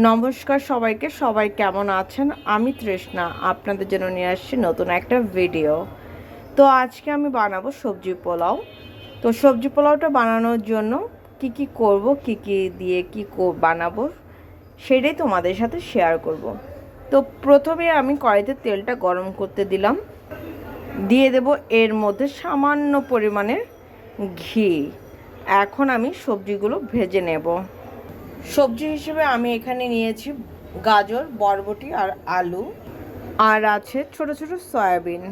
নমস্কার সবাইকে, সবাই কেমন আছেন? আমি তৃষ্ণা, আপনাদের জন্য নিয়ে আসছি নতুন একটা ভিডিও তো আজকে আমি বানাবো সবজি পোলাও। তো সবজি পোলাওটা বানানোর জন্য কি কি করব, কি কি দিয়ে কি বানাবো সেটাই তোমাদের সাথে শেয়ার করব। তো প্রথমে আমি কড়াইতে তেলটা গরম করতে দিলাম। দিয়ে দেব এর মধ্যে সামান্য পরিমাণের ঘি। এখন আমি সবজিগুলো ভেজে নেব। সবজি হিসেবে আমি এখানে নিয়েছি গাজর, বরবটি আর আলু। আর আছে ছোট ছোট সয়াবিন।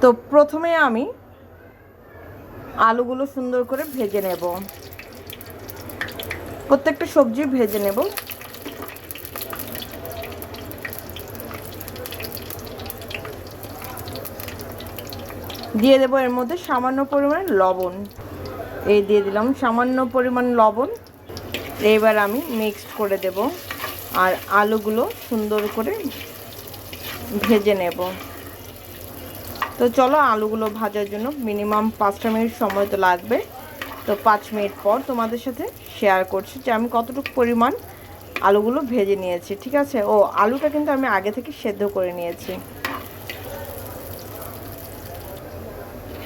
তো প্রথমে আমি আলুগুলো সুন্দর করে ভেজে নেব। প্রত্যেকটা সবজি ভেজে নেব। দিয়ে দেবো এর মধ্যে সামান্য পরিমাণ লবণ। এই দিয়ে দিলাম সামান্য পরিমাণ লবণ। এবার আমি মিক্সড করে দেব আর আলুগুলো সুন্দর করে ভেজে নেব। তো চলো আলুগুলো ভাজার জন্য মিনিমাম পাঁচটা মিনিট সময় তো লাগবে। তো পাঁচ মিনিট পর তোমাদের সাথে শেয়ার করছি যে আমি কতটুকু পরিমাণ আলুগুলো ভেজে নিয়েছি, ঠিক আছে? ও, আলুটা কিন্তু আমি আগে থেকে সেদ্ধ করে নিয়েছি।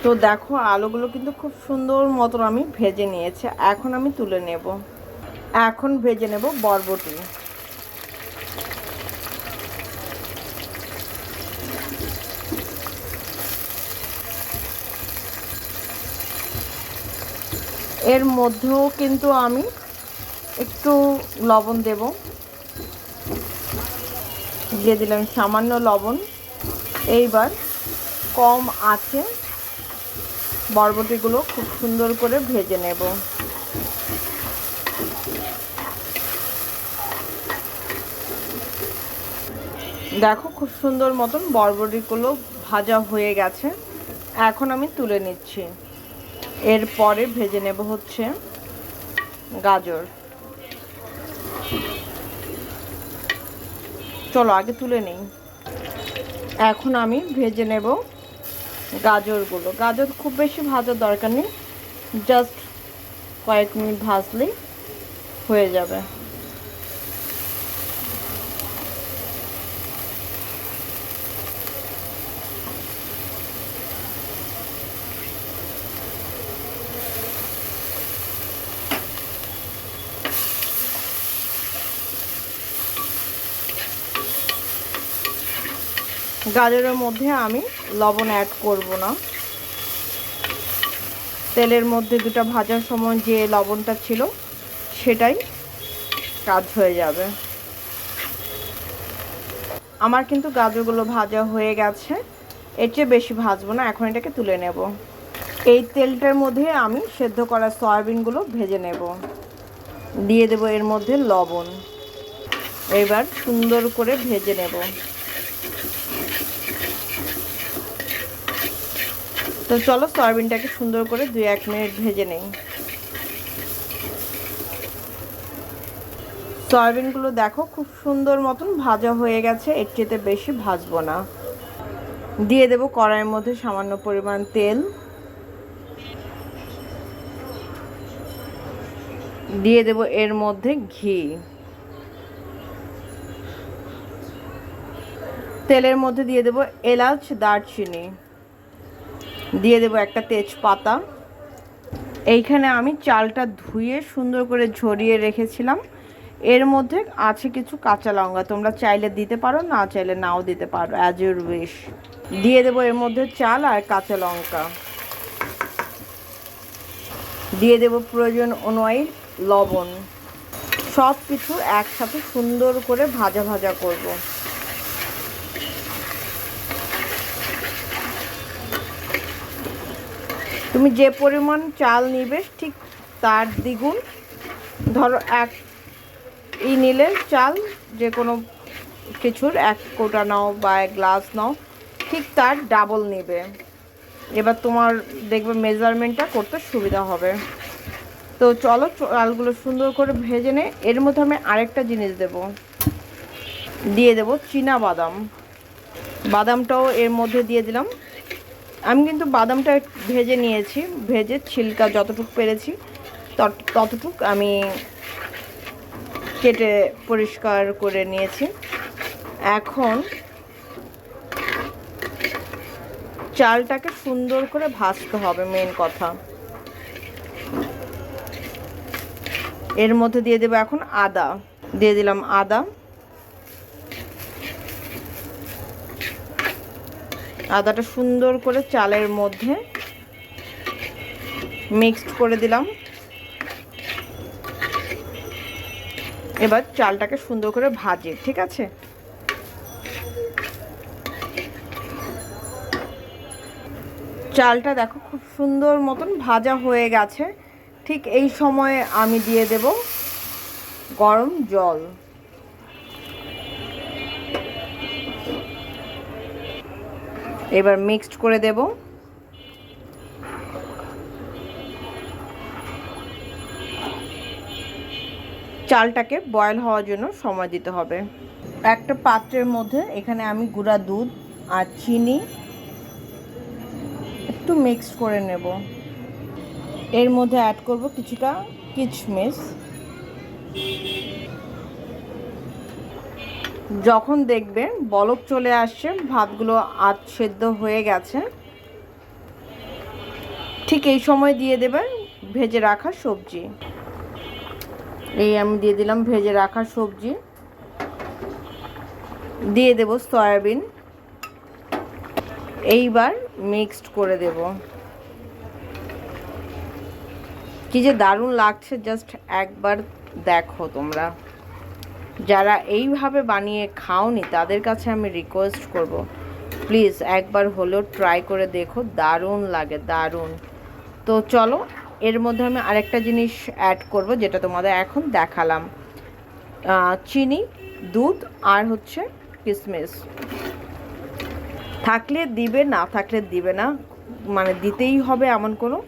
তো দেখো, আলুগুলো কিন্তু খুব সুন্দর মতন আমি ভেজে নিয়েছি। এখন আমি তুলে নেব। এখন ভেজে নেব বরবটি। এর মধ্যেও কিন্তু আমি একটু লবণ দেব। দিয়ে দিলাম সামান্য লবণ। এইবার কম আছে। বরবটিগুলো খুব সুন্দর করে ভেজে নেব। দেখো খুব সুন্দর মতন বরবটিগুলো ভাজা হয়ে গেছে। এখন আমি তুলে নিচ্ছি। এরপরে ভেজে নেব হচ্ছে গাজর। চলো আগে তুলে নেই। এখন আমি ভেজে নেব গাজরগুলো। গাজর খুব বেশি ভাজার দরকার নেই, জাস্ট কয়েক মিনিট ভাজলেই হয়ে যাবে। গাজরের মধ্যে আমি লবণ অ্যাড করব না। তেলের মধ্যে দুটো ভাজার সময় যে লবণটা ছিল, সেটাই কাজ হয়ে যাবে। আমার কিন্তু গাজরগুলো ভাজা হয়ে গেছে। এর চেয়ে বেশি ভাজবো না, এখন এটাকে তুলে নেব। এই তেলটার মধ্যে আমি সেদ্ধ করা সয়াবিনগুলো ভেজে নেব। দিয়ে দেব এর মধ্যে লবণ। এবার সুন্দর করে ভেজে নেব। তো চলো সয়াবিনটাকে সুন্দর করে দুই এক মিনিট ভেজে নেই। সয়াবিনগুলো দেখো খুব সুন্দর মতন ভাজা হয়ে গেছে, এর চেয়ে বেশি ভাজবো না। দিয়ে দেব কড়াইয়ের মধ্যে সামান্য পরিমাণ তেল। দিয়ে দেব এর মধ্যে ঘি। তেলের মধ্যে দিয়ে দেব এলাচ, দারচিনি। দিয়ে দেবো একটা তেজপাতা। এইখানে আমি চালটা ধুয়ে সুন্দর করে ঝরিয়ে রেখেছিলাম। এর মধ্যে আছে কিছু কাঁচা লঙ্কা। তোমরা চাইলে দিতে পারো, না চাইলে নাও দিতে পারো অ্যাজ ইউর উইশ দিয়ে দেবো এর মধ্যে চাল আর কাঁচা লঙ্কা। দিয়ে দেবো প্রয়োজন অনুযায়ী লবণ। সব কিছু একসাথে সুন্দর করে ভাজা ভাজা করব। তুমি যে পরিমাণ চাল নিবে, ঠিক তার দ্বিগুণ। ধরো এক ই নিলে চাল, যে কোনো কিছুর এক কোটা নাও বা এক গ্লাস নাও, ঠিক তার ডাবল নেবে। এবার তোমার দেখবে মেজারমেন্টটা করতে সুবিধা হবে। তো চলো চালগুলো সুন্দর করে ভেজে নে। এর মধ্যে আমি আরেকটা জিনিস দেব। দিয়ে দেব চীনা বাদাম। বাদামটাও এর মধ্যে দিয়ে দিলাম। আমি কিন্তু বাদামটা ভেজে নিয়েছি, ভেজে ছিলকা যতটুকু পেরেছি ততটুক আমি কেটে পরিষ্কার করে নিয়েছি। এখন চালটাকে সুন্দর করে ভাজতে হবে মেন কথা। এর মধ্যে দিয়ে দেবো এখন আদা, দিয়ে দিলাম আদা। আদাটা সুন্দর করে চালের মধ্যে মিক্সড করে দিলাম। এবার চালটাকে সুন্দর করে ভাজি, ঠিক আছে? চালটা দেখো খুব সুন্দর মতন ভাজা হয়ে গেছে। ঠিক এই সময়ে আমি দিয়ে দেব গরম জল। এবার মিক্সড করে দেব। চালটাকে বয়েল হওয়ার জন্য সময় দিতে হবে। একটা পাত্রের মধ্যে এখানে আমি গুঁড়া দুধ আর চিনি একটু মিক্স করে নেব। এর মধ্যে অ্যাড করব কিছুটা কিচমিস যখন দেখবে বলক চলে আসছে, ভাতগুলো আধ সেদ্ধ হয়ে গেছে। ঠিক এই সময় দিয়ে দেবে ভেজে রাখা সবজি। এই আমি দিয়ে দিলাম ভেজে রাখা সবজি। দিয়ে দেব সয়াবিন। এইবার মিক্সড করে দেব। কি যে দারুণ লাগছে, জাস্ট একবার দেখো তোমরা। যারা এইভাবে বানিয়ে খাওনি, তাদের কাছে আমি রিকোয়েস্ট করব। প্লিজ একবার হলেও ট্রাই করে দেখো, দারুণ লাগে, দারুণ। তো চলো, এর মধ্যে আমি আরেকটা জিনিস অ্যাড করব, যেটা তোমাদের এখন দেখালাম। চিনি, দুধ আর হচ্ছে কিসমিস। থাকলে দিবে, না থাকলে দিবে না মানে দিতেই হবে এমন কোনো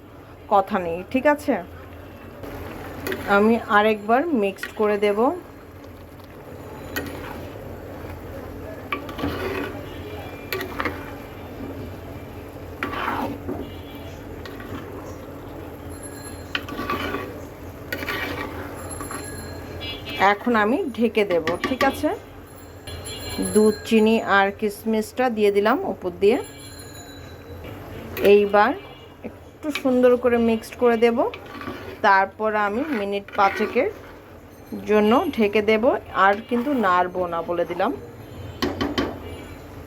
কথা নেই, ঠিক আছে? আমি আরেকবার মিক্সড করে দেব। এখন আমি ঢেকে দেব, ঠিক আছে? দুধ, চিনি আর কিশমিশটা দিয়ে দিলাম উপর দিয়ে। এইবার একটু সুন্দর করে মিক্সড করে দেব। তারপর আমি মিনিট পাঁচেকের জন্য ঢেকে দেব, আর কিন্তু নাড়বো না বলে দিলাম।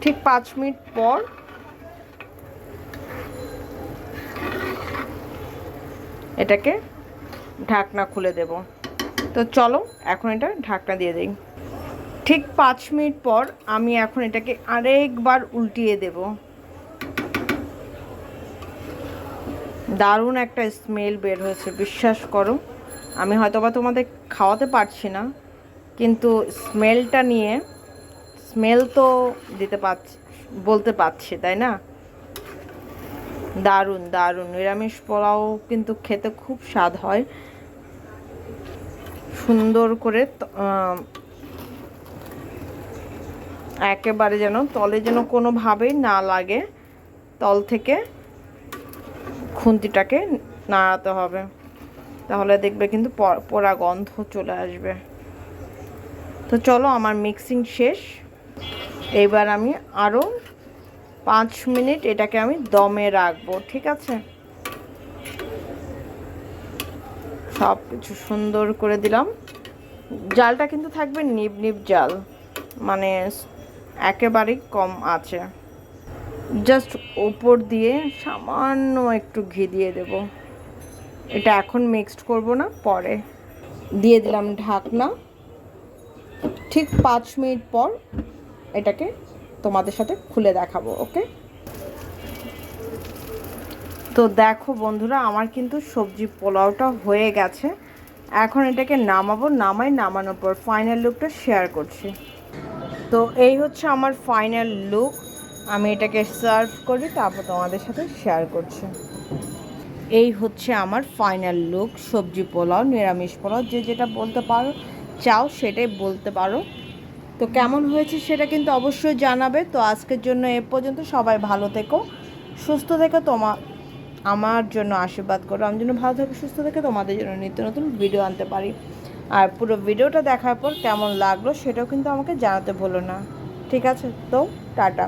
ঠিক পাঁচ মিনিট পর এটাকে ঢাকনা খুলে দেব। তো চলো, এখন এটা ঢাকনা দিয়ে দিই। ঠিক পাঁচ মিনিট পর আমি এখন এটাকে আরেকবার উল্টিয়ে দেব। দারুণ একটা স্মেল বের হয়েছে, বিশ্বাস করো। আমি হয়তো বা তোমাদের খাওয়াতে পারছি না, কিন্তু স্মেলটা নিয়ে স্মেল তো দিতে পারছি বলতে পারছি, তাই না? দারুণ দারুণ। নিরামিষ পোলাও কিন্তু খেতে খুব স্বাদ হয়। সুন্দর করে একেবারে যেন তলে যেন কোনোভাবেই না লাগে, তল থেকে খুন্তিটাকে নাড়াতে হবে। তাহলে দেখবে কিন্তু পোড়া গন্ধ চলে আসবে। তো চলো আমার মিক্সিং শেষ। এইবার আমি আরও পাঁচ মিনিট এটাকে আমি দমে রাখব, ঠিক আছে? সব কিছু সুন্দর করে দিলাম। জালটা কিন্তু থাকবে নিব নিব জাল মানে একেবারেই কম আছে। জাস্ট ওপর দিয়ে সামান্য একটু ঘি দিয়ে দেব। এটা এখন মিক্সড করব না, পরে। দিয়ে দিলাম ঢাকনা। ঠিক পাঁচ মিনিট পর এটাকে তোমাদের সাথে খুলে দেখাবো ওকে তো দেখো বন্ধুরা, আমার কিন্তু সবজি পোলাওটা হয়ে গেছে। এখন এটাকে নামাবো, নামাই নামানোর পর ফাইনাল লুকটা শেয়ার করছি। তো এই হচ্ছে আমার ফাইনাল লুক আমি এটাকে সার্ভ করি, তারপর তোমাদের সাথে শেয়ার করছি। এই হচ্ছে আমার ফাইনাল লুক সবজি পোলাও, নিরামিষ পোলাও, যে যেটা বলতে পারো, চাও সেটাই বলতে পারো। তো কেমন হয়েছে সেটা কিন্তু অবশ্যই জানাবে। তো আজকের জন্য এ পর্যন্ত সবাই ভালো থেকো, সুস্থ থেকো, তোমা আমার জন্য আশীর্বাদ করো, আমি যেন ভালো থেকে, সুস্থ থেকে, তোমাদের জন্য নিত্য নতুন ভিডিও আনতে পারি। আর পুরো ভিডিওটা দেখার পর কেমন লাগল সেটাও কিন্তু আমাকে জানাতে ভুলো না। ঠিক আছে, তো টাটা।